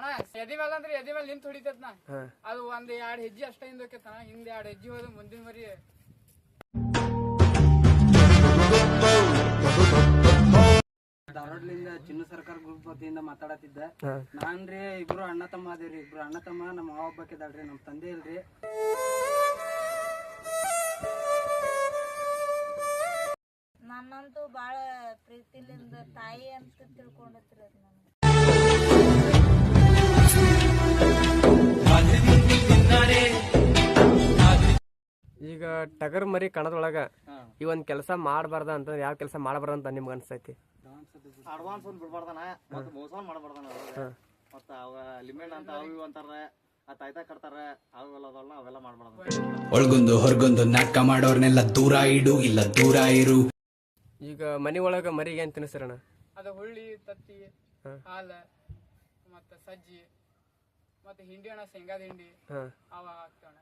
ಅಣ್ಣ ಎದಿ ಮೇಲೆ ಅಂದ್ರೆ ಎದಿ ಮೇಲೆ ನಿಂತ ಹೊಡಿತೈತ್ ನಾ. ಅದು ಒಂದ್ ಎರಡ್ ಹೆಜ್ಜೆ ಅಷ್ಟೇ ಹಿಂದ್ ಹೋಕೈತಣ ಹಿಂದ್ ಎರಡ್ ಹೆಜ್ಜೆ ಹೋದ ಮುಂದಿನ ಮರಿ ಧಾರವಾಡಲಿಂದ ಚಿನ್ನ ಸರ್ಕಾರ ಗ್ರೂಪ್ ವತಿಯಿಂದ ಮಾತಾಡತಿದ್ದೆ ನಾನ್ರಿ ಇಬ್ರು ಅಣ್ಣ ತಮ್ಮ ಅದೇರಿ ಇಬ್ರು ಅಣ್ಣ ತಮ್ಮ ನಮ್ಮ ಮಾವ ಒಬ್ಬಾಕಿದಾಳ್ರಿ ನಮ್ಮ ತಂದೆ ಇಲ್ರಿ. ನನ್ನಂತೂ ಬಾಳ ಪ್ರೀತಿಲಿಂದ ತಾಯಿ ಅಂತ ತಿಳ್ಕೊಂಡತ್ರಿ ಅದ್ ನನ್ಗೆ. ಈಗ ಟಗರ್ ಮರಿ ಕಣದೊಳಗ ಈ ಒಂದ್ ಕೆಲಸ ಮಾಡಬಾರ್ದ ಅಂತ ಯಾವ ಕೆಲಸ ಮಾಡಬಾರ್ದ ಅಂತ ನಿಮ್ಗೆ ಅನ್ಸೈತಿ? ಅಡ್ವಾನ್ಸ್ ಒಂದ್ ಬಿಡ್ಬಾರ್ದನ? ಮತ್ತ ಮೋಸ ಮಾಡಬಾರ್ದನ ಮತ್ತ ಅವ ಲಿಮಿಟ್ ಅಂತ ಅವು ಇವು ಅಂತಾರ ಆ ತಾಯ್ತಾ ಕಟ್ತಾರ ಅವೆಲ್ಲ ಅದಲ್ಲ ಅವೆಲ್ಲ ಮಾಡ್ಬಾರ್ದು ಒಳಗೊಂದು ಹೊರಗೊಂದು ನಾಟಕ ಮಾಡೋರ್ನೆಲ್ಲ ದೂರ ಇಡು ಇಲ್ಲ ದೂರ ಇರು. ಈಗ ಮನಿ ಒಳಗ ಮರಿಗೆ ಏನ್ ತಿನ್ನಿಸ್ರಣ ಅದು ಹುಳ್ಳಿ ತತ್ತಿ. ಹಾಲ ಮತ್ತ ಸಜ್ಜಿ. ಮತ್ತೆ ಹಿಂಡಿ ಅಣ್ಣ ಶೇಂಗಾದ ಹಿಂಡಿ. ಅವ ಹಾಕ್ತೇವಣ್ಣ.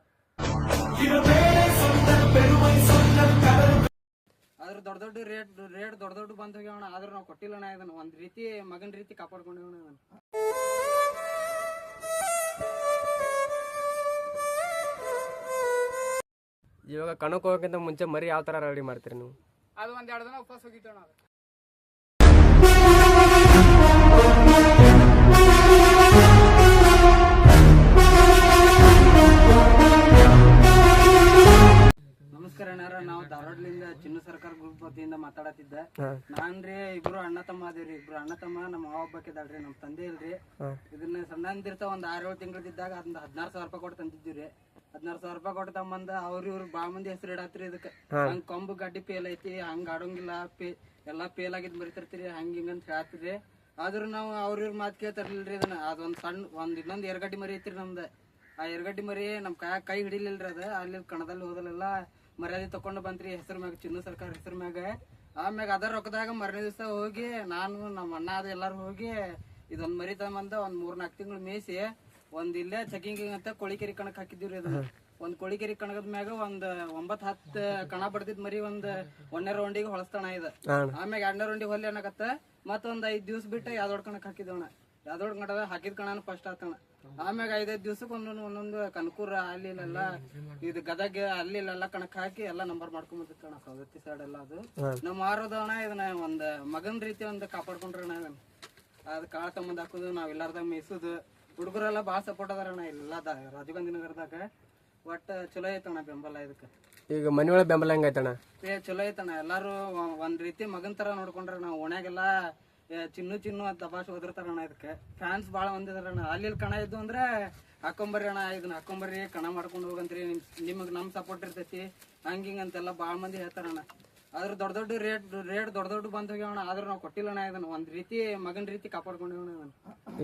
ಆದ್ರ ದೊಡ್ಡ ದೊಡ್ಡ ರೇಟ್ ರೇಟ್ ದೊಡ್ಡ ದೊಡ್ಡ ಬಂದ್ ಹೋಗ್ಯಾವಣ ಆದ್ರೆ ನಾವು ಕೊಟ್ಟಿಲ್ಲಣ ಇದನ್ನ. ಒಂದ್ ರೀತಿ ಮಗನ ರೀತಿ ಕಾಪಾಡ್ಕೊಂಡೇವಣ ಇದನ್ನ. ಇವಾಗ ಕಣಕ್ ಹೋಗಕ್ಕಿಂತ ಮುಂಚೆ ಮರಿ ಯಾವ ತರ ರೆಡಿ ಮಾಡ್ತೀರಿ ನೀವು? ಅದು ಒಂದ್ ಎರಡು ದಿನ ಉಪವಾಸ ಹೋಗಿತ್ತಣ್ಣ ಅದು. ಅಣ್ಣಾರ ನಾವು ಧಾರವಾಡಲಿಂದ ಚಿನ್ನ ಸರ್ಕಾರ ಗ್ರೂಪ್ ವತಿಯಿಂದ ಮಾತಾಡತ್ತಿದ್ದೆ. ಹಾ. ನಾನ್ರಿ ಇಬ್ರು ಅಣ್ಣ ತಮ್ಮ ಅದೇರಿ ಇಬ್ರು ಅಣ್ಣ ತಮ್ಮ ನಮ್ಮ ಮಾವ ಒಬ್ಬಾಕಿದಾಳ್ರಿ ನಮ್ಮ ತಂದೆ ಇಲ್ರಿ. ಇದನ್ನ ಸಣ್ಣಂದಿರ್ತ ಒಂದ್ ಆರ್ ಏಳು ತಿಂಗಳದಿದ್ದಾಗ ಅದನ್ನ ಹದಿನಾರು ಸಾವಿರ ರೂಪಾಯಿ ಕೊಟ್ಟು ತಂದಿದ್ದೀವ್ರಿ. ಹದಿನಾರು ಸಾವಿರ ರೂಪಾಯಿ ಕೊಟ್ಟು ತಮ್ಮಂದ ಅವ್ರ ಇವ್ರ ಬಾ ಮಂದಿ ಹೆಸರು ಇಡತ್ರಿ ಇದಕ್ಕೆ. ಹಂಗ ಕೊಂಬು ಗಡ್ಡಿ ಪೇಲ್ ಐತಿ ಹಂಗ ಆಡೋಂಗಿಲ್ಲ ಪೇ ಎಲ್ಲಾ ಪೇಲ್ ಆಗಿದ್ ಬರಿತಿರ್ತೀರಿ ಹಂಗ ಹಿಂಗಂತ ಹೇಳ್ತಿರಿ ಆದ್ರೂ ನಾವು ಅವ್ರ ಇವ್ರ ಮಾತು ಕೇಳ್ತಾರಿಲ್ರಿ ಇದನ್ನ. ಅದೊಂದ್ ಸಣ್ಣ ಒಂದ್ ಇನ್ನೊಂದ್ ಎರಗಡ್ಡಿ ಮರಿ ಐತ್ರಿ ನಮ್ದು. ಆ ಎರಗಡ್ಡಿ ಮರಿ ನಮ್ ಕೈ ಕೈ ಹಿಡಿಲಿಲ್ರಿ ಅದ. ಅಲ್ಲಿ ಕಣದಲ್ಲಿ ಹೋದಲೆಲ್ಲ ಮರ್ಯಾದೆ ತಕೊಂಡು ಬಂತ್ರಿ ಹೆಸರ ಮ್ಯಾಗ ಚಿನ್ನ ಸರ್ಕಾರ ಹೆಸರ ಮ್ಯಾಗ. ಆಮ್ಯಾಗ ಅದರ ರೊಕ್ಕದಾಗ ಮರನೇ ದಿವಸ ಹೋಗಿ ನಾನು ನಮ್ಮ ಅಣ್ಣ ಅದ ಎಲ್ಲಾರು ಹೋಗಿ ಇದೊಂದ್ ಮರಿ ತಗೊಂಬಂದ ಒಂದ್ ಮೂರ್ ನಾಲ್ಕು ತಿಂಗಳು ಮೇಯಿಸಿ ಒಂದ್ ಇಲ್ಲೇ ಚೆಕಿಂಗ್ ಅಂತ ಕೊಳಿಕೆರಿ ಕಣಕ್ ಹಾಕಿದ್ವಿ ಅದನ್ನ ಒಂದ್ ಕೊಳಿಕೆರಿ ಕಣಗದ ಮ್ಯಾಗ ಒಂದ್ ಒಂಬತ್ ಹತ್ತ ಕಣ ಬಡ್ದಿದ್ ಮರಿ ಒಂದ್ ಒಂದನೇ ರೌಂಡಿಗೆ ಹೊಳಸ್ತಣ ಇದ. ಆಮ್ಯಾಗ ಎರಡನೇ ರೌಂಡಿಗೆ ಹೊಲಿ ಅನ್ನಕತ್ತ ಮತ್ತೊಂದ್ ಐದ್ ದಿವ್ಸ ಬಿಟ್ಟು ಯಾವ್ದೊಡ್ ಕಣಕ್ ಹಾಕಿದವಣ ಯಾವ್ದೊಡ್ ಕಣದ ಹಾಕಿದ ಕಣನ ಫಸ್ಟ್ ಆತಣ ಆಮ್ಯಾಗ ಐದೈದು ದಿವ್ಸಕ್ಕೆ ಒಂದೊಂದು ಒಂದೊಂದು ಕನಕೂರ ಅಲ್ಲಿ ಇಲ್ಲೆಲ್ಲ ಇದು ಗದಗ ಅಲ್ಲಿ ಇಲ್ಲೆಲ್ಲ ಕಣಕ್ ಹಾಕಿ ಎಲ್ಲಾ ನಂಬರ್ ಮಾಡ್ಕೊಂಡ್ ಕಣ ಸೌದತ್ತಿ ಸೈಡ್ ಎಲ್ಲ ಅದು. ನಮ್ಮ ಆರೋದಣ ಇದನ್ನ ಒಂದ್ ಮಗನ್ ರೀತಿ ಒಂದ್ ಕಾಪಾಡ್ಕೊಂಡ್ರ ಅದ್ ಕಾಳ ತಮ್ಮಂದ್ ಹಾಕುದು ನಾವ್ ಎಲ್ಲಾರ್ದಾಗ ಮೇಯಿಸುದು ಹುಡುಗರೆಲ್ಲ ಬಾಳ ಸಪೋರ್ಟ್ ಅದಾರಣ ಎಲ್ಲ ರಾಜೀವ್ ಗಾಂಧಿ ನಗರದಾಗ. ಒಟ್ಟ ಚಲೋ ಐತಣ್ಣ ಬೆಂಬಲ ಇದಕ್ಕೆ ಈಗ ಮನಿ ಒಳಗೆ ಬೆಂಬಲ ಹೆಂಗೈತಣ್ಣ ಏ ಚಲೋ ಐತಣ್ಣ ಎಲ್ಲಾರು ಒಂದ್ ರೀತಿ ಮಗನ್ ತರ ನೋಡ್ಕೊಂಡ್ರ ನಾವು ಓಣ್ಯಾಗೆಲ್ಲ ಚಿನ್ನು ಚಿನ್ನು ಅಂತ ತಪಾಸ್ ಓದಿರ್ತಾರಣ್ಣ ಇದಕ್ಕೆ. ಫ್ಯಾನ್ಸ್ ಭಾಳ ಒಂದಿದಾರಣ್ಣ ಅಲ್ಲಿ ಕಣ ಇದ್ದು ಅಂದ್ರೆ ಹಾಕೊಂಬರ್ರಿ ಅಣ್ಣ ಇದನ್ನ ಹಾಕೊಂಬರ್ರಿ ಕಣ ಮಾಡ್ಕೊಂಡು ಹೋಗಂತ್ರಿ. ನಿಮ್ ನಿಮಗ್ ನಮ್ ಸಪೋರ್ಟ್ ಇರ್ತೈತಿ. ಹಂಗ ಹಿಂಗ ಅಂತೆಲ್ಲ ಭಾಳ ಮಂದಿ ಹೇಳ್ತಾರಣ್ಣ ಆದ್ರೆ ದೊಡ್ಡ ದೊಡ್ಡ ರೇಟ್ ರೇಟ್ ದೊಡ್ಡ ದೊಡ್ಡ ಬಂದ್ ಹೋಗ್ಯಾವಣ ಆದ್ರೆ ನಾವು ಕೊಟ್ಟಿಲ್ಲ ಅಣ್ಣ ಇದನ್ನ. ಒಂದ್ ರೀತಿ ಮಗನ್ ರೀತಿ ಕಾಪಾಡ್ಕೊಂಡೇವಣ್ಣ ಇದನ್ನ.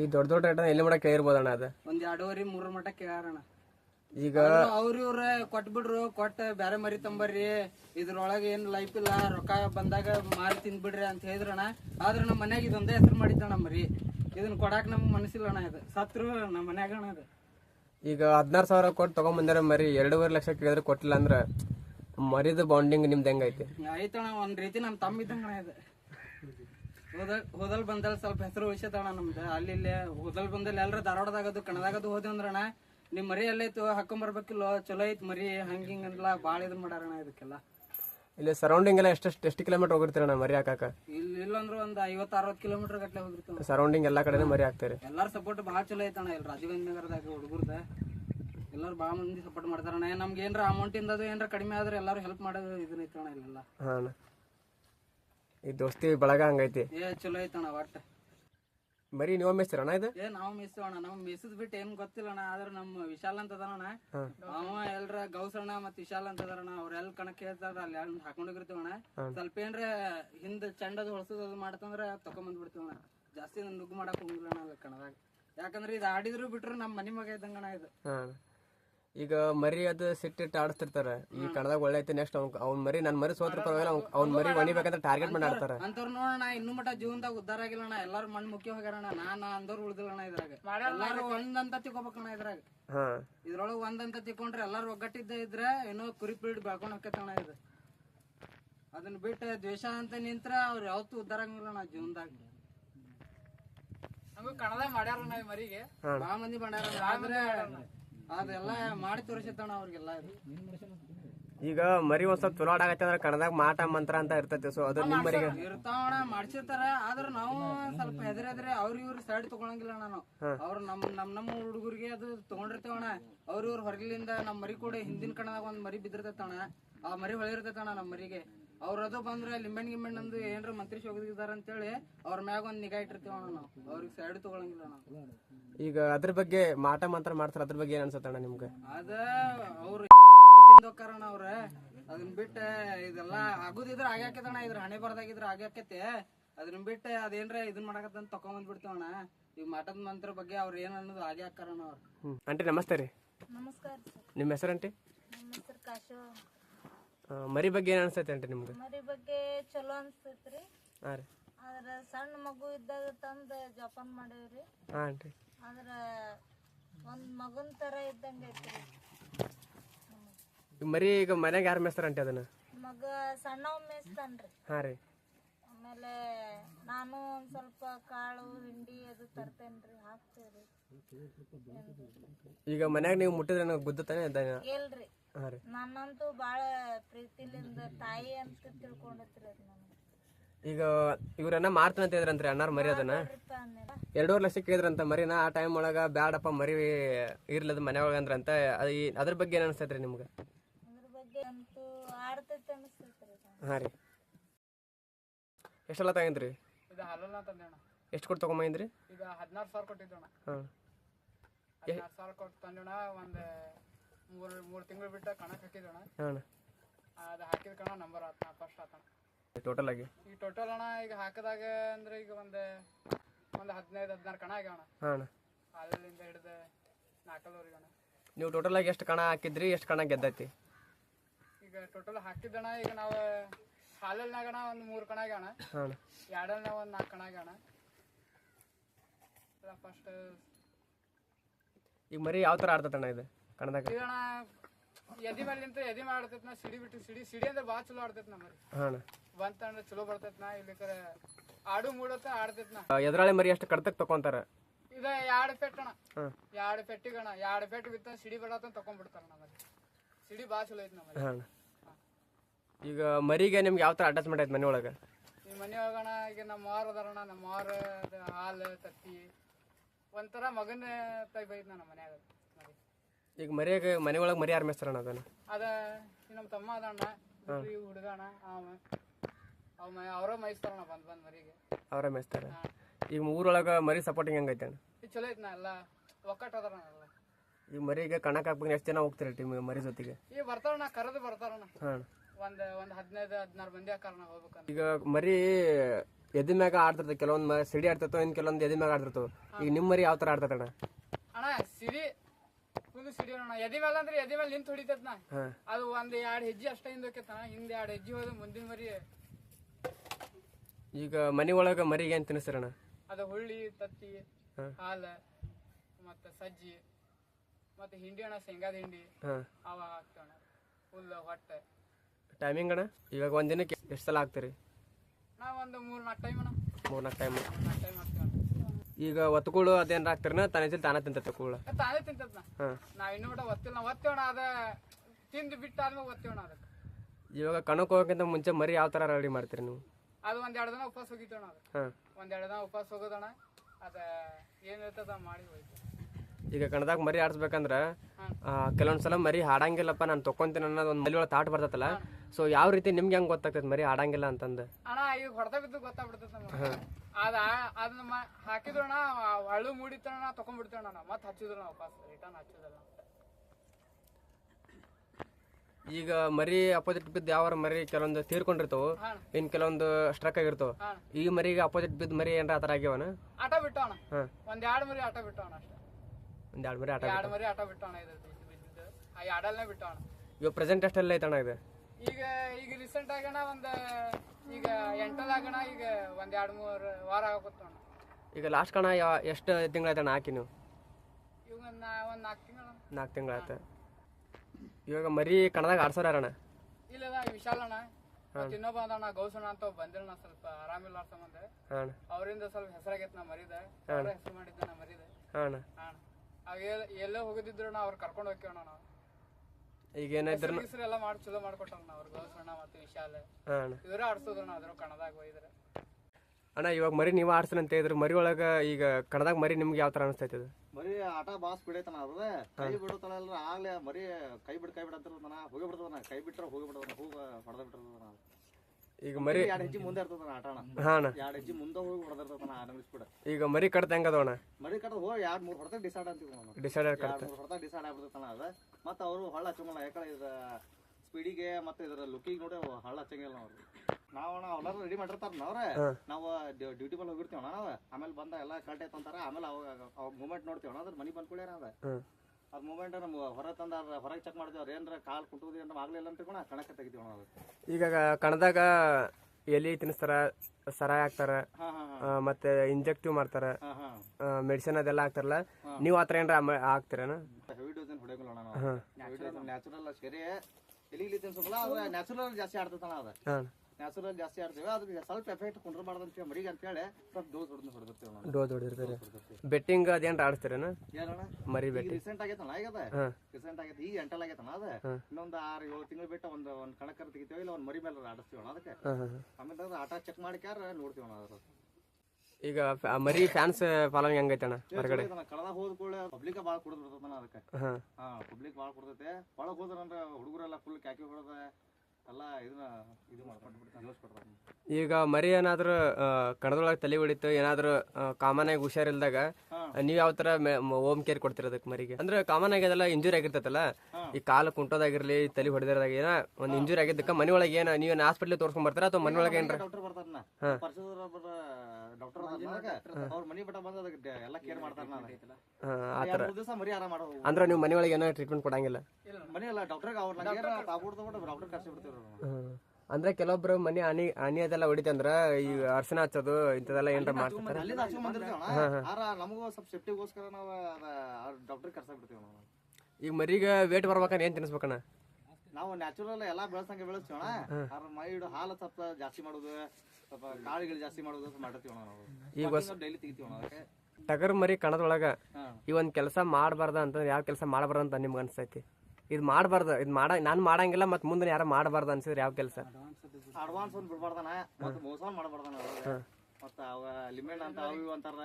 ಈ ದೊಡ್ಡ ದೊಡ್ಡ ರೇಟ್ ಎಲ್ಲಿ ಮಾಡಕ್ ಕೇಳಿರ್ಬೋದಣ್ಣ ಅದು? ಒಂದ್ ಎರಡೂವರೆ ಮೂರ್ ಮಟ್ಟ ಕೇಳಾರಣ್ಣ ಈಗ ಅವ್ರ ಇವ್ರ ಕೊಟ್ಬಿಡ್ರು ಕೊಟ್ಟ ಬ್ಯಾರೆ ಮರಿ ತಂಬರ್ರಿ ಇದ್ರೊಳಗ ಏನ್ ಲೈಫ್ ಇಲ್ಲ ರೊಕ್ಕ ಬಂದಾಗ ಮಾರಿ ತಿಂದ್ಬಿಡ್ರಿ ಅಂತ ಹೇಳಿದ್ರಣ ಆದ್ರ ನಮ್ಮ ಮನ್ಯಾಗ ಇದೊಂದೇ ಹೆಸರು ಮಾಡಿದ್ದಣ್ಣ ಮರಿ. ಇದನ್ನ ಕೊಡಾಕ್ ನಮ್ಗ್ ಮನಸ್ಸಿಲ್ಲಣ ಇದು. ಸತ್ರು ನಮ್ಮ ಮನ್ಯಾಗ ಅಣ್ಣ ಈಗ ಹದಿನಾರು ಸಾವಿರ ಕೊಟ್ಟು ತಗೊಂಬಂದಾರ ಮರಿ ಎರಡೂವರೆ ಲಕ್ಷ ಕೇಳಿದ್ರೆ ಕೊಟ್ಟಿಲ್ಲ ಅಂದ್ರ ಮರಿದ ಬಾಂಡಿಂಗ್ ನಿಮ್ದು ಹೆಂಗೈತೆ ಆಯ್ತಣ್ಣ ಒಂದ್ ರೀತಿ ನಮ್ ತಮ್ಮ ಇದ್ದಂಗಣ ಇದು. ಹೋದಲ್ ಹೋದಲ್ ಬಂದಲ್ ಸ್ವಲ್ಪ ಹೆಸರು ಉಳಿಸತಣ್ಣ ನಮ್ದು. ಅಲ್ಲಿ ಇಲ್ಲೇ ಹೋದಲ್ ಬಂದಲ್ಲಿ ಎಲ್ಲರೂ ಧಾರವಾಡದಾಗದು ಕಣದಾಗದು ಹೋದ್ವಿ ಅಂದ್ರಣ್ಣ. ನಿಮ್ ಮರಿ ಎಲ್ಲೈತು ಹಾಕೊಂಬರ್ಬೇಕಿಲ್ಲೋ ಚಲೋ ಐತ್ ಮರಿ ಹಂಗ ಹಿಂಗಲ್ಲ ಬಾಳ ಇದನ್ ಮಾಡಾರಣ್ಣ ಇದಕ್ಕೆಲ್ಲ. ಇಲ್ಲಿ ಸರೌಂಡಿಂಗ್ ಎಲ್ಲ ಎಷ್ಟು ಎಷ್ಟು ಕಿಲೋಮೀಟರ್ ಹೋಗಿರ್ತೀರಣ್ಣ ಮರಿ ಹಾಕಾಕ? ಇಲ್ಲಿ ಇಲ್ಲಂದ್ರ ಒಂದ್ ಐವತ್ ಅರವತ್ ಕಿಲೋಮೀಟರ್ ಗಟ್ಟಲೆ ಹೋಗಿರ್ತಾವ ಸರೌಂಡಿಂಗ್ ಎಲ್ಲಾ ಕಡೆ ಮರಿ ಹಾಕ್ತಾರೆ. ಎಲ್ಲಾರ ಸಪೋರ್ಟ್ ಬಹಳ ಚಲೋ ಐತಣ್ಣ ಇಲ್ಲಿ ರಾಜೀವ್ ಗಾಂಧಿ ನಗರದಾಗ ಹುಡುಗರ್ದ. ಎಲ್ಲಾರು ಭಾಳ ಮಂದಿ ಸಪೋರ್ಟ್ ಮಾಡ್ತಾರಣ್ಣ ನಮ್ಗೆ ಏನ್ರ ಅಮೌಂಟ್ ಇಂದ ಅದು ಏನ್ರ ಕಡಿಮೆ ಆದ್ರೆ ಎಲ್ಲಾರು ಹೆಲ್ಪ್ ಮಾಡೋದು ಇದನ್ನ ಐತಣ್ಣ ಇಲ್ಲೆಲ್ಲ. ಹಾ ಈ ದೋಸ್ತಿ ಬಳಗ ಹಂಗೈತಿ. ಏ ಚಲೋ ಐತಣ್ಣ ಒಟ್ಟ. ಮರಿ ನೀವು ಅಣ್ಣ ಇದು? ಏ ನಾವು ಮಿಸ್ಸೋಣ ನಾವು ಬಿಟ್ಟು ಏನ್ ಗೊತ್ತಿಲ್ಲಣ್ಣ. ಆದ್ರೆ ನಮ್ಮ ವಿಶಾಲ್ ಅಂತ ಅದಾನಣ್ಣ ಅವ ಎಲ್ರ ಗೌಸಣ್ಣ ಮತ್ ವಿಶಾಲ್ ಅಂತ ಅದಾರಣ್ಣ ಎಲ್ ಕಣಕ್ ಹೇಳ್ತಾರ ಅಲ್ಲಿ ಅಲ್ಲಿ ಹಾಕೊಂಡೋಗಿರ್ತೀವಣ್ಣ ಸ್ವಲ್ಪ ಏನ್ರ ಹಿಂದ್ ಚಂಡದ ಹೊಳ್ಸೋದ್ ಅದು ಮಾಡ್ತಂದ್ರ ತಕೊಂಬಂದ್ ಬಿಡ್ತೀವಣ್ಣ. ಜಾಸ್ತಿ ನುಗ್ಗು ಮಾಡಕ್ ಹೋಗಿಲ್ಲ ಅಣ್ಣ ಕಣದಾಗ. ಯಾಕಂದ್ರೆ ಇದು ಆಡಿದ್ರು ಬಿಟ್ರು ನಮ್ಮ ಮನಿ ಮಗ ಇದ್ದಂಗಣ ಇದು. ಅಣ್ಣ. ಈಗ ಮರಿ ಅದು ಸಿಟ್ಟಿಟ್ಟು ಆಡಿಸ್ತಿರ್ತಾರ. ಈ ಕಣದಾಗ ಒಳ್ಳೆ ಐತಿ ನೆಕ್ಸ್ಟ್ ಅವ್ನ್ ಅವ್ನ್ ಮರಿ ನನ್ ಮರಿ ಸೋತ್ರ ಪರವಾಗಿಲ್ಲ ಅವ್ನ್- ಅವ್ನ್ ಮರಿ ಒಣಿಬೇಕಂತ ಟಾರ್ಗೆಟ್ ಮಾಡಿ ಆಡ್ತಾರ. ಅಂತವ್ರ ನೋಡೋಣ ಇನ್ನು ಮಟ ಜೀವನದಾಗ ಉದ್ದಾರ ಆಗಿಲ್ಲಣ್ಣ ಎಲ್ಲಾರು ಮಣ್ಣು ಮುಖ್ಯ ಹೋಗ್ಯಾರಣ ನಾನ್ ಅಂದವ್ರು ಉಳಿದಿಲ್ಲಣ್ಣ ಇದ್ರಾಗ. ಎಲ್ಲಾರು ಒಂದಂತ ತಿಳ್ಕೊಬೇಕಣ್ಣ ಇದ್ರಾಗ. ಹಾ. ಇದ್ರೊಳಗ ಒಂದಂತ ತಿಕ್ಕೊಂಡ್ರೆ ಎಲ್ಲಾರು ಒಗ್ಗಟ್ಟಿದ್ದ ಇದ್ರೆ ಏನೋ ಕುರಿ ಪೀಡ್ ಬೆಳ್ಕೊಂಡ್ ಹೋಗ್ತಣ್ಣ ಇದು. ಅದನ್ನ ಬಿಟ್ಟು ದ್ವೇಷ ಅಂತ ನಿಂತ್ರ ಅವ್ರು ಯಾವತ್ತೂ ಉದ್ದಾರ ಆಗಿಲ್ಲಣ್ಣ ಜೀವನದಾಗ. ಹಂಗ ಕಣದ ಮಾಡ್ಯಾರ ಮರಿಗೆ. ಬಾ ಮಂದಿ ಮಾಡ್ಯಾರ ಅದೆಲ್ಲ ಮಾಡಿ ಅವ್ರಿಗೆಲ್ಲ. ಈಗ ಮರಿ ಒಂದ್ ಸ್ವಲ್ಪ ಚಲೋ ಆಡಾಗತ್ತೆ ಅಂದ್ರೆ ಕನ್ನಡದಾಗ ಮಾಟ ಮಂತ್ರ ಅಂತ ಇರ್ತೈತಿ. ಸೊ ಅದು ನಿಮ್ಮ ಮರಿಗೆ ಇರ್ತಾವಣ ಮಾಡ್ಸಿರ್ತಾರ. ಆದ್ರ ನಾವು ಸ್ವಲ್ಪ ಹೆದರೆದ್ರೆ ಹೆದರಿ ಅವ್ರ ಇವ್ರ ಸೈಡ್ ತಗೊಳಂಗಿಲ್ಲ ಅಣ್ಣ ನಾವು ಅವ್ರ ನಮ್ ನಮ್ ನಮ್ಮ ಹುಡುಗರಿಗೆ ಅದು ತಗೊಂಡಿರ್ತೇವಣ ಅವ್ರ ಇವ್ರ ಹೊರಗಿಲಿಂದ ನಮ್ ಮರಿ ಕೂಡ ಹಿಂದಿನ ಕಣದಾಗ ಒಂದ್ ಮರಿ ಬಿದ್ದಿರ್ತೈತಣ ಆ ಮರಿ ಹೊಳಿರ್ತೈತಣ ನಮ್ ಮರಿಗೆ. ಅವ್ರ ಅದು ಬಂದ್ರೆ ಲಿಂಬೆಣ್ ಗಿಂಬೆಣ್ ಅಂದು ಏನ್ರ ಮಂತ್ರಿ ಹೋಗಿದಾರ ಅಂತೇಳಿ ಅವ್ರ ಮ್ಯಾಗ ಒಂದ್ ನಿಗಾ ಇಟ್ಟಿರ್ತೇವಣ ನಾವು. ಅವ್ರಿಗೆ ಸೈಡ್ ತಗೊಳಂಗಿಲ್ಲ ನಾವು ಈಗ ಅದ್ರ ಬಗ್ಗೆ ಮಾಟ ಮಂತ್ರ ಮಾಡ್ತಾರ ಅದ್ರ ಬಗ್ಗೆ ಏನ್ ಅನ್ಸತ್ತಣ್ಣ ನಿಮ್ಗೆ? ಅದ ಅವ್ರು ತಿಂದೋಕಾರಣ ಅವ್ರ. ಅದನ್ನ ಬಿಟ್ಟ ಇದೆಲ್ಲ ಆಗುದಿದ್ರ ಆಗ್ಯಾಕತಣ ಇದ್ರ ಹಣೆ ಬರ್ದಾಗಿದ್ರ ಆಗ್ಯಾಕತೆ. ಅದನ್ನ ಬಿಟ್ಟ ಅದೇನ್ರ ಇದನ್ ಮಾಡಕತ್ತಂತ ತಕೊಂಬಂದ್ ಬಿಡ್ತೇವಣ ಈ ಮಾಟದ ಮಂತ್ರ ಬಗ್ಗೆ ಅವ್ರ ಏನ್ ಅನ್ನೋದು ಆಗ್ಯಾಕರಣ ಅವ್ರ. ಅಂಟಿ ಆಂಟಿ ನಮಸ್ತೆ ರೀ. ನಮಸ್ಕಾರ ಸರ್. ನಿಮ್ಮ ಹೆಸರು ಆಂಟಿ ನಮ್ಮ ಹೆಸರು ಕಾಶು ಆ, ಮರಿ ಬಗ್ಗೆ ಏನ್ ಅನ್ಸತ್ತೆ ಅಂತ ನಿಮ್ಗೆ ಮರಿ ಬಗ್ಗೆ ಚಲೋ ಅನ್ಸ್ತೈತ್ರಿ ಹಾಂ ರೀ. ಆದ್ರ ಸಣ್ಣ ಮಗು ಇದ್ದಾಗ ತಂದ ಜೋಪಾನ ಮಾಡೇವ್ರಿ. ಹಾಂ ರೀ. ಆದ್ರ ಒಂದ್ ಮಗನ್ ತರ ಇದ್ದಂಗ ಐತ್ರಿ. ಮರಿ ಈಗ ಮನೆಗೆ ಯಾರು ಮೇಸ್ತಾರ ಅದನ್ನು? ಅದನ್ನ ಮಗ ಸಣ್ಣವ್ ಮೇಸ್ತಾನ್ರಿ. ಹಾಂ ರೀ. ಆಮೇಲೆ ನಾನು ಒಂದ್ ಸ್ವಲ್ಪ ಕಾಳು ಹಿಂಡಿ ಅದು ತರ್ತೇನ್ರಿ ಹಾಕ್ತೇವ್ರಿ. ಈಗ ಮನ್ಯಾಗ ನೀವು ಮುಟ್ಟಿದ್ರೆ ನನಗೆ ಗುದ್ದುತ್ತಾನೆ ಇಲ್ರಿ. ರೀ ನನ್ನಂತೂ ಬಾಳ ಪ್ರೀತಿಲಿಂದ ತಾಯಿ ಅಂತ ತಿಳ್ಕೊಂಡತ್ರಿ ಅದ್ ನನಗೆ. ಈಗ ಇವ್ರನ್ನ ಮಾರ್ತನ ಅಂತ ಹೇಳಿದ್ರಂತ್ರಿ ಅಣ್ಣಾರ್ ಮರಿ ಅದನ್ನ. ಎರಡೂವರೆ ಲಕ್ಷ ಕೇಳಿದ್ರಂತ ಮರಿನ ಆ ಟೈಮ್ ಒಳಗ ಬ್ಯಾಡಪ್ಪ ಮರಿ ಇರ್ಲದ ಮನೆ ಒಳಗ ಅಂದ್ರಂತ ಅದ್ ಈ- ಅದ್ರ ಬಗ್ಗೆ ಏನ್ ಅನ್ಸ್ತೈತ್ರಿ ನಿಮ್ಗೆ? ಅದ್ರ ಬಗ್ಗೆ ಅಂತೂ ಆಡ್ತೈತೆ ಅನಿಸ್ತೈತ್ರಿ ಹಾಂ ರೀ. ಎಷ್ಟೆಲ್ಲ ತಗೊಂಡ್ರಿ? ಇದು ಹಲಲ್ಲ ತಂದೇಣ ಎಷ್ಟು ಕೊಟ್ಟು ತಗೊಂಬಂದ್ರಿ? ಈಗ ಹದಿನಾರು ಸಾವಿರ ಕೊಟ್ಟಿದ್ದೋಣ ಹಾಂ. ಹದಿನಾರು ಸಾವಿರ ಕೊಟ್ಟು ತಂದೋಣ ಒಂದ್ ಮೂರ್ ಮೂರು ತಿಂಗಳು ಬಿಟ್ಟ ಕಣಕ್ ಹಾಕಿದೋಣ ಹಾಂ ಅದು ಹಾಕಿದ ಕಣ ನಂಬರ್ ಆತ ಫಸ್ಟ್ ಆತಣ ಟೋಟಲ್ ಆಗಿ? ಈ ಟೋಟಲ್ ಅಣ್ಣ ಈಗ ಹಾಕಿದಾಗ ಅಂದ್ರೆ ಈಗ ಒಂದು ಒಂದ್ ಹದಿನೈದು ಹದಿನಾರು ಕಣ ಆಗ್ಯಾವ ಹಾಂ ಅಲ್ಲಿಂದ ಹಿಡ್ದು ನಾಲ್ಕಲ್ವರೆಗೆ ಅಣ್ಣ. ನೀವು ಟೋಟಲ್ ಆಗಿ ಎಷ್ಟು ಕಣ ಹಾಕಿದ್ರಿ ಎಷ್ಟು ಕಣ ಗೆದ್ದೈತಿ? ಈಗ ಟೋಟಲ್ ಹಾಕಿದ್ದಣ ಈಗ ನಾವು ಹಾಲಲ್ನಾಗಣ ಒಂದು ಮೂರು ಕಣ ಆಗ್ಯಾಣ ಹಾಂ ಎರಡಲ್ನಾಗ ಒಂದು ನಾಲ್ಕು ಕಣ ಆಗ್ಯಾಣ ಫಸ್ಟ್ ಈಗ ಮರಿ ಯಾವ ಥರ ಆಡ್ತೈತಣ್ಣ ಇದು? ಕಣದಾಗ. ಇದಣ್ಣ ಎದಿ ಮೇಲೆ ನಿಂತ ಎದಿ ಮಾಡ್ತೈತ್ ನಾ ಸಿಡಿ ಬಿಟ್ಟು ಸಿಡಿ ಸಿಡಿ ಅಂದ್ರೆ ಭಾಳ ಚಲೋ ಆಡ್ತೈತ್ ನಾ ಮರಿ. ಹಾಂ ಬಂತ ಅಂದ್ರೆ ಚಲೋ ಬರ್ತೈತ್ ನಾ ಇಲ್ಲಿ ಆಡು ಮೂಡತ್ತ ಆಡ್ತೈತ್ ನಾ. ಎದುರಾಳಿ ಮರಿ ಎಷ್ಟು ಕಡತಕ್ ತಕೊಂತಾರ? ಇದ ಎರಡು ಪೆಟ್ ಅಣ್ಣ. ಹಾಂ. ಎರಡು ಪೆಟ್ಟಿಗಣ ಎರಡು ಪೆಟ್ಟು ಬಿತ್ತ ಸಿಡಿ ಬಡತ್ತ ತಕೊಂಡ್ಬಿಡ್ತಾರ ನಮ್ಮಲ್ಲಿ ಸಿಡಿ ಭಾಳ ಚಲೋ ಐತಿ ನಮ್ಮಲ್ಲಿ ಹಾಂ ಈಗ ಮರಿಗೆ ನಿಮ್ಗೆ ಯಾವ ಥರ ಅಟ್ಯಾಚ್ಮೆಂಟ್ ಐತೆ ಮನೆ ಒಳಗೆ? ಈ ಮನೆ ಹೋಗೋಣ ಈಗ ನಮ್ಮ ಮಾರ್ ಅದಾರಣ ನಮ್ಮ ಮಾರ ಹಾಲು ತತ್ತಿ ಒಂಥರ ಮಗನ ತೈ ಐತಿ ನಮ್ಮ ಮನ್ಯಾಗ. ಈಗ ಮರಿಯಾಗ ಮನೆ ಒಳಗೆ ಮರಿ ಯಾರು ಮೇಸ್ತಾರಣ ಅದನ್ನ. ಅದ ನಮ್ಮ ತಮ್ಮ ಅದಣ್ಣ ಈ ಹುಡುಗಣ ಅವ ಅವ ಅವರ ಮೈಸ್ತಾರಣ ಬಂದ್ ಬಂದ್ ಮರಿಗೆ. ಅವರೇ ಮೇಸ್ತಾರೆ ಈಗ ಊರೊಳಗೆ ಮರಿ ಸಪೋರ್ಟಿಂಗ್ ಹೆಂಗೈತೆ ಅಣ್ಣ? ಇದು ಚಲೋ ಐತಿ ನಾ ಎಲ್ಲ ಒಕ್ಕಟ್ಟು ಅದಾರಣ ಎಲ್ಲ. ಈಗ ಮರಿಗೆ ಕಣಕ್ಕೆ ಹಾಕ್ಬೇಕು ಎಷ್ಟು ಜನ ಹೋಗ್ತಾರೆ ಟೀಮ್ ಮರಿ ಜೊತೆಗೆ? ಈಗ ಬರ್ತಾರಣ್ಣ ಕರೆದು ಬರ್ತಾರಣ್ಣ ಹಾಂ. ಒಂದ್ ಒಂದ್ ಹದಿನೈದು ಹದಿನಾರು ಮಂದಿ ಆಕಾರ ನಾವು ಹೋಗ್ಬೇಕಂತ. ಈಗ ಮರಿ ಎದೆ ಮ್ಯಾಗ ಆಡ್ತಿರ್ತದೆ ಕೆಲವೊಂದು ಸಿಡಿ ಆಡ್ತಿರ್ತವೆ ಇನ್ನು ಕೆಲವೊಂದು ಎದೆ ಮ್ಯಾಗ ಆಡ್ತಿರ್ತವೆ ಈಗ ನಿಮ್ಮ ಮರಿ ಯಾವ ಥರ ಆಡ್ತೈತಣ್ಣ ಅಣ್ಣ? ಸಿಡಿ ಫುಲ್ ಸಿಡಿ ಅಣ್ಣ ಎದೆ ಮೇಲೆ ಅಂದ್ರೆ ಎದಿ ಮೇಲೆ ನಿಂತು ಹೊಡಿತೈತ್ ನಾ. ಹಾಂ. ಅದು ಒಂದ್ ಎರಡು ಹೆಜ್ಜೆ ಅಷ್ಟೇ ಹಿಂದೆ ಹೋಗ್ತೈತಣ್ಣ ಹಿಂದೆ ಎರಡ್ ಹೆಜ್ಜೆ ಹೋದ ಮುಂದಿನ ಮರಿ. ಈಗ ಮನೆ ಒಳಗ ಮರಿಗೆ ಏನ್ ತಿನ್ನಿಸ್ತಾರಣ ಅದು ಹುಳ್ಳಿ ತತ್ತಿ ಹಾಂ. ಹಾಲು ಮತ್ತೆ ಸಜ್ಜಿ ಮತ್ತೆ ಹಿಂಡಿ ಅಣ್ಣ ಶೇಂಗಾದ ಹಿಂಡಿ. ಅವಾಗ ಅವ ಹಾಕ್ತೇವಣ್ಣ ಫುಲ್ ಹೊಟ್ಟೆ. ಟೈಮಿಂಗ್ ಅಣ್ಣ? ಇವಾಗ ಒಂದು ದಿನಕ್ಕೆ ಎಷ್ಟು ಸಲ ಹಾಕ್ತೀರಿ? ನಾವ್ ಒಂದು ಮೂರ್ ನಾಲ್ಕು ಟೈಮ್ ಅಣ್ಣ ಮೂರ್ನಾಲ್ಕು ಟೈಮ್ ನಾಲ್ಕು ಟೈಮ್ ಹಾಕ್ತೇವಣ್ಣ ಈಗ ಒತ್ತುಗಳು ಅದೇನ್ ಹಾಕ್ತಾರನ? ತಾನೇ ತಾನೇ ತಿಂತೈತೆ ಕೂಳ ಅದ್ ತಾನೇ ತಿಂತದ ಹಾಂ. ನಾವ್ ಇನ್ನೂ ಒತ್ತಿಲ್ಲ ನಾವು ಒತ್ತೇವಣ ಅದ ತಿಂದು ಬಿಟ್ಟಾದ್ಮೇಲೆ ಒತ್ತೇವಣ ಅದಕ್ಕೆ ಇವಾಗ ಕಣಕ್ ಹೋಗೋಕ್ಕಿಂತ ಮುಂಚೆ ಮರಿ ಯಾವ ತರ ರೆಡಿ ಮಾಡ್ತೀರಿ ನೀವು? ಅದು ಒಂದ್ ಎರಡು ದಿನ ಉಪವಾಸ ಹೋಗಿತ್ತೋಣ ಅದು. ಹಾಂ. ಒಂದ್ ಎರಡು ದಿನ ಉಪವಾಸ ಹೋಗೋದಣ ಅದ ಏನ್ ಇರ್ತದ ಮಾಡಿ ಹೋಯ್ತು. ಈಗ ಕಣದಾಗ ಮರಿ ಆಡಿಸ್ಬೇಕಂದ್ರೆ ಕೆಲವೊಂದ್ಸಲ ಕೆಲವೊಂದು ಸಲ ಮರಿ ಹಾಡಂಗಿಲ್ಲಪ್ಪ ನಾನು ತೊಕೊಂತೀನಿ ಅನ್ನೋದು ಒಂದು ಮಲಿ ಒಳಗೆ ತಾಟ್ ಬರ್ತೈತಲ್ಲ ಸೊ ಯಾವ ರೀತಿ ನಿಮ್ಗೆ ಹೆಂಗ್ ಗೊತ್ತಾಗ್ತದೆ ಮರಿ ಆಡಂಗಿಲ್ಲ ಅಂತಂದು? ಅಣ್ಣ ಈಗ ಹೊಡೆದ ಬಿದ್ದು ಗೊತ್ತಾಗ್ಬಿಡ್ತದ ಅದ ಅದನ್ನ ಮ- ಹಾಕಿದ್ರಣ ಹಳ್ಳು ಮೂಡಿತಣ್ಣ ತಕೊಂಡ್ಬಿಡ್ತೇವಣ್ಣ ಅಣ್ಣ ಮತ್ತೆ ಹಚ್ಚಿದ್ರು ನಾವು ವಾಪಸ್ ರಿಟರ್ನ್ ಹಚ್ಚಿದ್ರಲ್ಲ ಈಗ ಮರಿ ಅಪೋಸಿಟ್ ಬಿದ್ದು ಯಾವ ಮರಿ ಕೆಲವೊಂದು ತೀರ್ಕೊಂಡಿರ್ತಾವ ಇನ್ ಕೆಲವೊಂದು ಸ್ಟ್ರಕ್ ಆಗಿರ್ತಾವ. ಹಾಂ. ಈ ಮರಿಗೆ ಅಪೋಸಿಟ್ ಬಿದ್ದು ಮರಿ ಏನಾರ ಆತರ ಥರ ಆಗ್ಯಾವನ? ಆಟ ಬಿಟ್ಟವಣ ಹಾಂ. ಒಂದ್ ಎರಡು ಮರಿ ಆಟ ಬಿಟ್ಟವಣ ಅಷ್ಟೇ. ಒಂದ್ ಎರಡು ಮರಿ ಆಟ ಎರಡು ಮರಿ ಆಟ ಬಿಟ್ಟವಣ ಇದು ಬಿದ್ದು ಬಿದ್ದಿದ್ದು. ಆ ಇವಾಗ ಪ್ರೆಸೆಂಟ್ ಅಷ್ಟೆಲ್ಲ ಐತಣ್ಣ ಇದು? ಈಗ ಈಗ ರೀಸೆಂಟ್ ಆಗಣ ಒಂದು ಈಗ ಎಂಟಲ್ ಆಗಣ ಈಗ ಒಂದ್ ಎರಡ್ ಮೂರ್ ವಾರ ಆಗೋತ್ತವಣ ಈಗ ಲಾಸ್ಟ್ ಕಣ ಎಷ್ಟು ತಿಂಗಳಾಯ್ತಣ್ಣ ಹಾಕಿ ನೀವು? ಇವಾಗ ಒಂದ್ ನಾಲ್ಕು ತಿಂಗಳ ನಾಲ್ಕು ತಿಂಗಳಾಯ್ತ ಇವಾಗ ಮರಿ ಕಣದಾಗ ಆಡ್ಸೋರ ಅಣ್ಣ ಇಲ್ಲ ವಿಶಾಲ್ ಅಣ್ಣ. ಮತ್ತ್ ಇನ್ನೊಬ್ಬ ಅಣ್ಣ ಗೌಸಣ್ಣ ಅಂತ ಬಂದಿಲ್ಲ ಸ್ವಲ್ಪ ಆರಾಮಿಲ್ಲ ಸಂಬಂಧ ಹಾ ಅವರಿಂದ ಸ್ವಲ್ಪ ಹೆಸರಾಗೈತೆ ನಾ ಮರಿದೆ. ಅವ್ರ ಹೆಸರು ಮಾಡಿದ್ದೆ ನಾ ಮರಿದೆ. ಹಾ ಅಣ್ಣ. ಎಲ್ಲೋ ಎಲ್ಲೇ ಹೋಗಿದ್ರು ನಾ ಅವ್ರ ಕರ್ಕೊಂಡು ಹೋಗ್ಕೋಣ ನಾವು. ಈಗ ಏನಾಯ್ತು ಹೆಸರು ಎಲ್ಲ ಮಾಡಿ ಚಲೋ ಮಾಡ್ಕೊಟ್ಟಾರ ನಾ ಅವ್ರ ಸಣ್ಣ ಮತ್ತು ವಿಶಾಲ. ಅಣ್ಣ. ಇವರೇ ಆಡ್ಸೋದ್ರು ನಾ ಅದ್ರ ಕಣದಾಗ ಒಯ್ದ್ರೆ. ಅಣ್ಣ ಇವಾಗ ಮರಿ ನೀವು ಆಡ್ಸ್ರಿ ಅಂತ ಹೇಳಿದ್ರು ಮರಿ ಒಳಗ ಈಗ ಕಣದಾಗ ಮರಿ ನಿಮ್ಗೆ ಯಾವ ತರ ಅನಿಸ್ತೈತೆ ಅದು ಮರಿ ಆಟ ಬಾಸ್ ಬಿಡೈತನ ಅದ ಕೈ ಬಿಡುತ್ತಲ್ಲ ಆಗ್ಲೇ ಮರಿ ಕೈ ಬಿಡ್ ಕೈ ಬಿಡ ಹೋಗಿ ಬಿಡ್ತದನ ಕೈ ಬಿಟ್ರ ಹೋಗಿ ಬಿಡ್ತದನ ಹೋಗ ಹೊಡೆದ ಬಿಟ್ಟಿರ್ತದನ ಈಗ ಮರಿ ಎರಡ್ ಹೆಜ್ಜೆ ಮುಂದೆ ಇರ್ತದ ಆಟ ಅಣ್ಣ. ಎರಡ್ ಹೆಜ್ಜೆ ಮುಂದೆ ಹೋಗಿ ಹೊಡೆದಿರ್ತದನ ಆನಂದಿಸ್ಬಿಡ ಈಗ ಮರಿ ಕಡತ ಹೆಂಗದೋಣ ಅಣ್ಣ ಮರಿ ಕಡತ ಹೋಗಿ ಎರಡ್ ಮೂರ್ ಹೊಡೆದ ಡಿಸೈಡ್ ಅಂತೀವಿ ನಾವು ಡಿಸೈಡ್ ಕಡ್ತ? ಮೂರ್ ಹೊಡೆದ ಡಿಸೈಡ್ ಆಗ್ಬಿಡ್ತಾನ ಅದ. ಮತ್ತ ಅವರು ಹಳ್ಳ ಹಚ್ಚಂಗಲ್ಲ ಯಾಕಂದ್ರೆ ಇದ ಸ್ಪೀಡಿಗೆ ಮತ್ತೆ ಇದ್ರ ಲುಕ್ಕಿಗೆ ನೋಡಿ ಹಳ್ಳ ಹಚ್ಚಂಗಿಲ್ಲ ನಾವು ಅಣ್ಣ ಎಲ್ಲಾರು ರೆಡಿ ಮಾಡಿರ್ತಾರ ನಾವ್ರ. ನಾವು ಡ್ಯೂಟಿ ಮೇಲೆ ಹೋಗಿರ್ತೀವಣ್ಣ ನಾವ್. ಆಮೇಲೆ ಬಂದ ಎಲ್ಲಾ ಕರೆಕ್ಟ್ ಐತೆ ಅಂತಾರ ಆಮೇಲೆ ಅವಾಗ ಮೂಮೆಂಟ್ ನೋಡ್ತೀವಣ್ಣ ಅದ್ರ ಮನಿ ಬಂದ್ ಕುಡಿಯಾರ ಅದ. ಅದ್ ಮೂಮೆಂಟ್ ನಮ್ಗೆ ಹೊರ ತಂದ ಹೊರಗೆ ಚೆಕ್ ಮಾಡ್ತೀವಿ ಅವ್ರ ಏನಾರ ಕಾಲು ಕುಂಟುದಿ ಅಂತ ಆಗ್ಲಿಲ್ಲ ಅಂತ ಕೂಡ ಕಣಕ್ಕೆ ತೆಗಿತೀವಿ ನಾವು ಈಗ ಕಣದಾಗ ಎಲಿ ತಿನ್ನಿಸ್ತಾರ ಸರಾಯ್ ಹಾಕ್ತಾರ ಮತ್ತೆ ಇಂಜೆಕ್ಟಿವ್ ಮಾಡ್ತಾರ ಮೆಡಿಸಿನ್ ಅದೆಲ್ಲ ಹಾಕ್ತಾರಲ್ಲ ನೀವು ಆತರ ಏನಾರ ಹಾಕ್ತಿರೇನ? ಹೆವಿ ಡೋಸ್ ಏನ್ ಹೊಡೆಯಲ್ಲ ನಾವು. ನ್ಯಾಚುರಲ್ ಸರಿ. ಎಲಿ ಇಲ್ಲಿ ತಿನ್ಸೋಲ್ಲ ನ್ಯಾಚುರಲ್ ಜಾಸ್ತಿ ಆಡ್ತೈತಣ ಅದ. ನ್ಯಾಚುರಲ್ ಜಾಸ್ತಿ ಆಡ್ತೀವಿ ಅದ್ರ ಸ್ವಲ್ಪ ಎಫೆಕ್ಟ್ ಕುಂಡ್ರಬಾರ್ದು ಮಾಡದಂತ ಮರಿಗೆ ಅಂತ ಹೇಳಿ ಸ್ವಲ್ಪ ಡೋಸ್ ಹೊಡೆದು ಹೊಡೆದಿರ್ತೀವಿ ನಾವು ಡೋಸ್ ಹೊಡಿರ್ತಾರೆ ಬೆಟ್ಟಿಂಗ್ ಅದೇನ್ ಆಡಿಸ್ತೀರೇನ? ಏನಣ್ಣ? ಮರಿ ಈಗ ಬೆಟ್ಟಿ ರೀಸೆಂಟ್ ಆಗೈತಲ್ಲ ಹಾ. ರೀಸೆಂಟ್ ಆಗೈತೆ ಈಗ ಎಂಟಲ್ ಆಗೈತಲ್ಲ ಅದ? ಇನ್ನೊಂದು ಆರು ಏಳು ತಿಂಗಳು ಬಿಟ್ಟು ಒಂದ್ ಒಂದ್ ಕಣಕರ್ ತೆಗಿತೇವೆ ಇಲ್ಲ ಒಂದ್ ಮರಿ ಮೇಲೆ ಆಡಿಸ್ತೀವಿ ಅಣ್ಣ ಅದಕ್ಕೆ. ಹಾ ಹಾ ಹಾ. ಆಮೇಲೆ ಆಟ ಚೆಕ್ ಮಾಡ್ಕ್ಯಾರ ನೋಡ್ತೀವಿ ಅಣ್ಣ ಅದ್ರ ಈಗ ಮರಿ ಫ್ಯಾನ್ಸ್ ಫಾಲೋವಿಂಗ್ ಹೆಂಗೈತೆ ಅಣ್ಣ ಹೊರಗಡೆ? ಕಳೆದ ಹೋದ ಕೂಡ ಪಬ್ಲಿಕ್ ಭಾಳ ಕುಡಿದ್ ಬಿಡ್ತದಣ್ಣ ಅದಕ್ಕೆ. ಹಾ. ಹಾ ಪಬ್ಲಿಕ್ ಭಾಳ ಕೊಡ್ತೈತೆ. ಒಳಗ್ ಹೋದ್ರಂದ್ರ ಹುಡುಗರೆಲ್ಲ ಫುಲ್ ಕ್ಯಾಕಿ ಹೊಡೆದ ಈಗ ಮರಿ ಏನಾದರೂ ಕಣದೊಳಗೆ ತಲೆ ಹೊಡಿತು ಏನಾದರೂ ಕಾಮನ್ ಆಗಿ ಹುಷಾರಿಲ್ದಾಗ. ನೀವ್ ಯಾವ ತರ ಹೋಮ್ ಕೇರ್ ಕೊಡ್ತೀರ ಅದಕ್ಕೆ ಮರಿಗೆ? ಅಂದ್ರೆ ಕಾಮನ್ ಆಗಿ ಅದೆಲ್ಲ ಇಂಜುರಿ ಆಗಿರ್ತೈತಲ್ಲ? ಈ ಕಾಲು ಕುಂಟೋದಾಗಿರ್ಲಿ ತಲೆ ಹೊಡೆದಿರೋದಾಗ ಏನ ಒಂದ್ ಇಂಜುರಿ ಆಗಿದ್ದಕ್ಕ ಮನಿ ಒಳಗೆ ಏನ ನೀವೇನ್ ಹಾಸ್ಪಿಟ್ಲ್ ತೋರ್ಸ್ಕೊಂಡ್ ಬರ್ತಾರ ಅಥವಾ ಮನಿ ಒಳಗೆ ಏನ್ರ? ಡಾಕ್ಟರ್ ಬರ್ತಾರಣ್ಣ ಪರ್ಸದ ಡಾಕ್ಟರ್ ಅವ್ರ ಮನಿ ಬಿಟ್ಟ ಬಂದ ಅದಕ್ಕೆ ಎಲ್ಲ ಕೇರ್ ಮಾಡ್ತಾರ ಹಾ, ಆತರ ಮೂರ್ ದಿವಸ ಮರಿ ಆರಾಮ ಮಾಡೋ ಅಂದ್ರೆ ನೀವು ಮನಿ ಒಳಗೆ ಏನೋ ಟ್ರೀಟ್ಮೆಂಟ್ ಕೊಡಂಗಿಲ್ಲ? ಮನಿ ಅಲ್ಲ ಡಾಕ್ಟರ್ ಅವ್ರ ಡಾಕ್ಟರ್ ಕರ್ಸಿ ಬಿಡ್ತೀವಿ. ಅಂದ್ರೆ ಕೆಲವೊಬ್ರು ಮನೆ ಹನಿ ಹನಿ ಅದೆಲ್ಲ ಹೊಡಿತಂದ್ರ ಈ ಅರ್ಶನ ಹಚ್ಚೋದು ಇಂಥದೆಲ್ಲ ಏನ್ರ ಮಾಡ್ತಾರೆ? ನಮಗೂ ಸ್ವಲ್ಪ ಸೇಫ್ಟಿಗೋಸ್ಕರ ನಾವು ಡಾಕ್ಟರ್ ನಾವು ಈಗ ಮರಿಗ ವೇಟ್ ಬರ್ಬೇಕಂದ್ರೆ ಏನ್ ತಿನ್ಸ್ಬೇಕಣ್ಣ? ನಾವು ನ್ಯಾಚುರಲ್ ಎಲ್ಲಾ ಬೆಳೆಸಂಗೆ ಬೆಳೆಸ್ತೀವಣ ಅದ್ರ ಹಿಡು ಹಾಲು ಸ್ವಲ್ಪ ಜಾಸ್ತಿ ಮಾಡೋದು ಸ್ವಲ್ಪ ಕಾಳುಗಳು ಜಾಸ್ತಿ ಮಾಡೋದು ಮಾಡಿರ್ತೀವಣ ನಾವು. ಈಗ ಡೈಲಿ ತೆಗಿತೀವಿ ಅದಕ್ಕೆ. ಟಗರ್ ಮರಿ ಕಣದೊಳಗ ಈ ಒಂದ್ ಕೆಲಸ ಮಾಡಬಾರ್ದ ಅಂತ ಯಾವ ಕೆಲಸ ಮಾಡಬಾರ್ದ ಅಂತ ನಿಮ್ಗೆ ಅನ್ಸ್ತೈತಿ ಇದು ಮಾಡಬಾರ್ದು ಇದು ಮಾಡ ನಾನು ಮಾಡಂಗಿಲ್ಲ ಮತ್ತೆ ಮುಂದೆ ಯಾರು ಮಾಡಬಾರ್ದು ಅನ್ಸಿದ್ರೆ ಯಾವ ಕೆಲಸ? ಅಡ್ವಾನ್ಸ್ ಒಂದ್ ಬಿಡ್ಬಾರ್ದಾನ? ಮತ್ತೆ ಮೋಸ ಮಾಡಬಾರ್ದಾನ ಮತ್ತ ಅವ ಲಿಮಿಟ್ ಅಂತ ಅವು ಇವು ಅಂತಾರ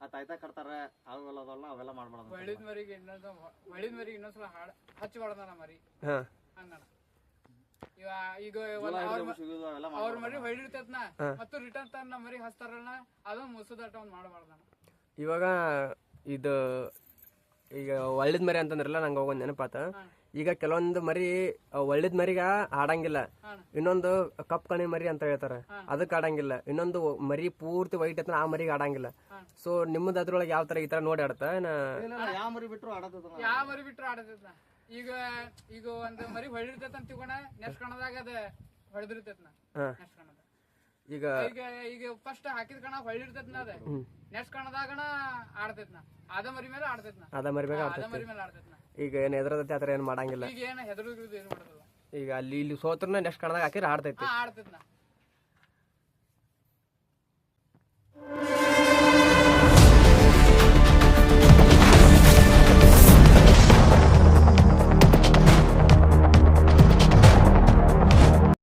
ಆ ತಾಯ್ತ ಕಟ್ತಾರ ಅವೆಲ್ಲ ಅದಲ್ಲ ಅವೆಲ್ಲ ಮಾಡಬಾರ್ದು ಒಳ್ಳಿದ ಮರಿಗೆ ಇನ್ನೊಂದು ಒಳ್ಳಿದ ಮರಿಗೆ ಇನ್ನೊಂದ್ಸಲ ಹಾಡ್ ಹಚ್ಚಬಾರ್ದಣ್ಣ ಮರಿ. ಹಾ. ಹಂಗಣ. ಇವ ಈಗ ಒಂದ್ ಅವ್ರ ಮರಿ ಹೊಳಿರ್ತೈತ್ನ ಮತ್ತು ರಿಟರ್ನ್ ತನ್ನ ಮರಿ ಹಚ್ತಾರಲ್ಲ ಅದು ಮುಸುದಾಟ ಒಂದ್ ಮಾಡಬಾರ್ದಣ್ಣ ಇವಾಗ ಇದು ಈಗ ಒಳ್ಳೇದ್ ಮರಿ ಅಂತಂದ್ರಲ್ಲ ನಂಗೆ ಹೋಗೊಂದು ನೆನಪಾತ. ಈಗ ಕೆಲವೊಂದು ಮರಿ ಒಳ್ಳೇದ್ ಮರಿಗ ಆಡಂಗಿಲ್ಲ. ಇನ್ನೊಂದು ಕಪ್ ಕಣಿ ಮರಿ ಅಂತ ಹೇಳ್ತಾರೆ. ಅದಕ್ಕೆ ಆಡಂಗಿಲ್ಲ. ಇನ್ನೊಂದು ಮರಿ ಪೂರ್ತಿ ವೈಟ್ ಐತನ ಆ ಮರಿಗೆ ಆಡಂಗಿಲ್ಲ. ಸೊ ನಿಮ್ಮದ ಅದ್ರೊಳಗೆ ಯಾವ ತರ ಈ ತರ ನೋಡಿ ಆಡತ್ತ? ಯಾವ ಮರಿ ಬಿಟ್ರು ಯಾವ ಮರಿ ಬಿಟ್ರೆ ಈಗ ಈಗ ಒಂದು ಮರಿ ಹೊಳಿರ್ತೈತ ಅಂತ ತಿಳ್ಕೊಂಡ ನೆಕ್ಸ್ಟ್ ಕಣದಾಗ ಅದ ಹೊಡೆದಿರ್ತೈತ್ನ ಹಾ. ನೆಕ್ಸ್ಟ್ ಕಣದ ಈಗ ಈಗ ಈಗ ಫಸ್ಟ್ ಹಾಕಿದ ಕಣ ಹೊಳ್ಳಿರ್ತೈತಿ ಅದ. ನೆಕ್ಸ್ಟ್ ಕಣದಾಗಣ ಆಡ್ತೈತ್ನ ಅದ ಮರಿ ಮೇಲೆ ಆಡ್ತೈತ್ನ ಅದ ಮರಿ ಮ್ಯಾಗ ಅದ ಆಡ್ತೈತಿ. ಮರಿ ಮೇಲೆ ಈಗ ಏನ್ ಎದ್ರದತ್ತೆ ಆತರ ಏನ್ ಮಾಡಂಗಿಲ್ಲ. ಈಗ ಏನ ಹೆದರುದು ಏನು ಮಾಡೋದಿಲ್ಲ ಈಗ ಅಲ್ಲಿ ಇಲ್ಲಿ ಸೋತ್ರನ ನೆಕ್ಸ್ಟ್ ಕಣದಾಗ ಹಾಕಿದ್ರೆ ಆಡ್ತೈತಿ. ಆಡ್ತೈತಿ